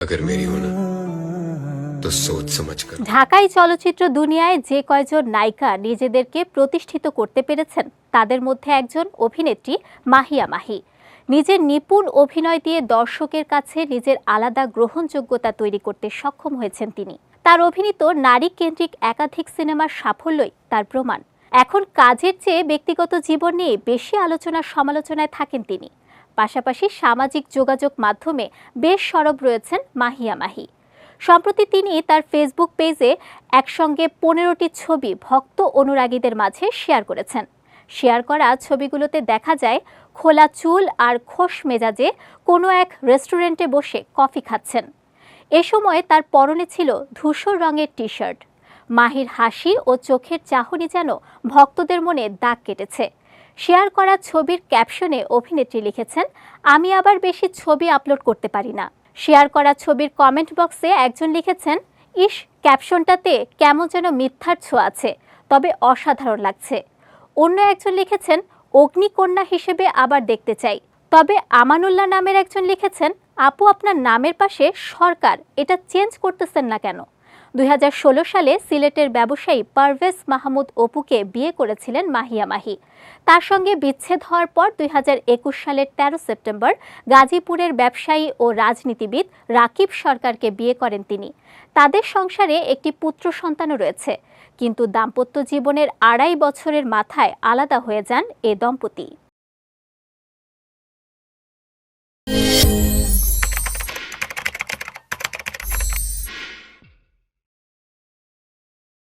अगर मेरी हो ना तो सोच समझ कर ঢাকাই চলচ্চিত্র দুনিয়ায় যে কয়জন নায়িকা নিজেদেরকে প্রতিষ্ঠিত করতে পেরেছেন তাদের মধ্যে একজন অভিনেত্রী মাহিয়া মাহি নিজের নিপুণ অভিনয় দিয়ে দর্শকের কাছে নিজের আলাদা গ্রহণযোগ্যতা তৈরি করতে সক্ষম হয়েছেন তিনি তার অভিনীত নারী কেন্দ্রিক একাধিক সিনেমার সাফল্যই তার প্রমাণ এখন কাজের চেয়ে ব্যক্তিগত জীবন নিয়ে বেশি আলোচনা সমালোচনায় থাকেন তিনি পাশাপাশি সামাজিক যোগাযোগ মাধ্যমে বেশ সরব রয়েছেন মাহিয়া মাহি। সম্প্রতি তিনি তার ফেসবুক পেজে একসঙ্গে পনেরোটি ছবি ভক্ত অনুরাগীদের মাঝে শেয়ার করেছেন। শেয়ার করা ছবিগুলোতে দেখা যায়, খোলা চুল আর খোশ মেজাজে কোনো এক রেস্টুরেন্টে বসে কফি খাচ্ছেন। এ সময় তার পরনে ছিল ধূসর রঙের টি শার্ট মাহির হাসি ও চোখের চাহনি যেন ভক্তদের মনে দাগ কেটেছে। শেয়ার করা ছবির ক্যাপশনে অভিনেত্রী লিখেছেন, আমি আবার বেশি ছবি আপলোড করতে পারি না। শেয়ার করা ছবির কমেন্ট বক্সে একজন লিখেছেন, ইস, ক্যাপশনটাতে কেমন যেন মিথ্যার ছোঁয়া আছে, তবে অসাধারণ লাগছে। অন্য একজন লিখেছেন, অগ্নিকন্যা হিসেবে আবার দেখতে চাই। তবে আমানুল্লাহ নামের একজন লিখেছেন, আপু, আপনার নামের পাশে সরকার, এটা চেঞ্জ করতেছেন না কেন? দুই হাজার ষোলো সালে সিলেটের ব্যবসায়ী পারভেজ মাহমুদ অপুকে বিয়ে করেছিলেন মাহিয়া মাহি। তার সঙ্গে বিচ্ছেদ হওয়ার পর দুই হাজার একুশ সালের তেরো সেপ্টেম্বর গাজীপুরের ব্যবসায়ী ও রাজনীতিবিদ রাকিব সরকারকে বিয়ে করেন তিনি। তাদের সংসারে একটি পুত্র সন্তানও রয়েছে। কিন্তু দাম্পত্য জীবনের আড়াই বছরের মাথায় আলাদা হয়ে যান এ দম্পতি।